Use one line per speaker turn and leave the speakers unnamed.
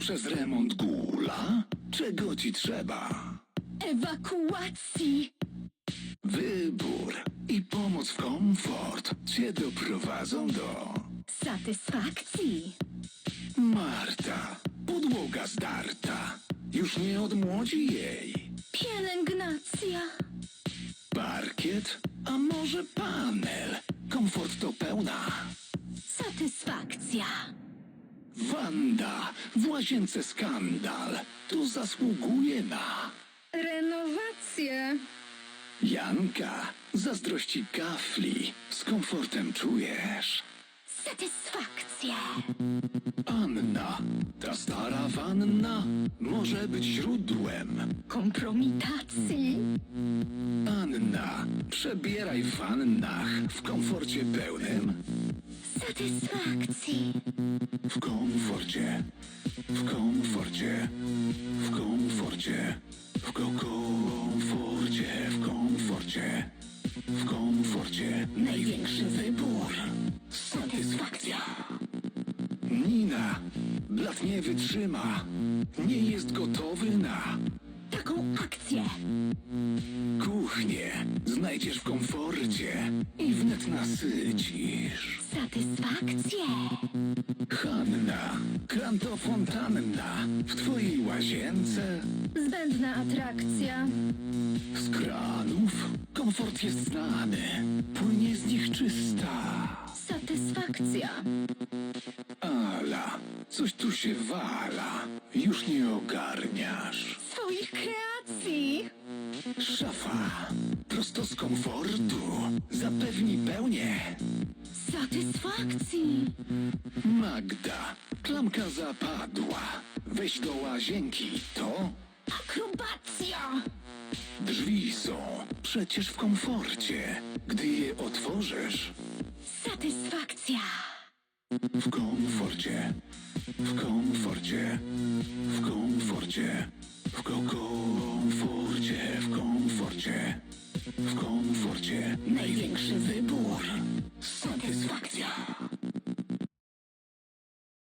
Przez remont gula? Czego ci trzeba?
Ewakuacji!
Wybór i pomoc w komfort cię doprowadzą do
Satysfakcji!
Marta. Podłoga zdarta. Już nie odmłodzi jej.
Pielęgnacja!
Parkiet, a może panel? Komfort to pełna.
Satysfakcja!
Wanda, w łazience skandal. Tu zasługuje na
Renowację!
Janka. Zazdrości kafli. Z komfortem czujesz.
Satysfakcja!
Anna, ta stara wanna może być źródłem.
Kompromitacji!
Anna, przebieraj w wannach w komforcie pełnym.
Satysfakcji!
W komforcie, w komforcie, w komforcie, w ko- komforcie, w komforcie, w komforcie. Największy wybór. Satysfakcja. Nina, blat nie wytrzyma. Nie jest gotowy na
Taką akcję!
Kuchnię. Znajdziesz w komforcie i wnet nasycisz.
Satysfakcję!
Hanna, krantofontanna, w twojej łazience
Zbędna atrakcja!
z kranów komfort jest znany, płynie z nich czysta.
Satysfakcja!
Ala, coś tu się wala, już nie ogarniasz. Komfortu, zapewni pełnię.
Satysfakcji!
Magda, klamka zapadła, weź do łazienki, to
Akrobacja!
drzwi są przecież w komforcie. Gdy je otworzysz,
Satysfakcja!
w komforcie, w komforcie,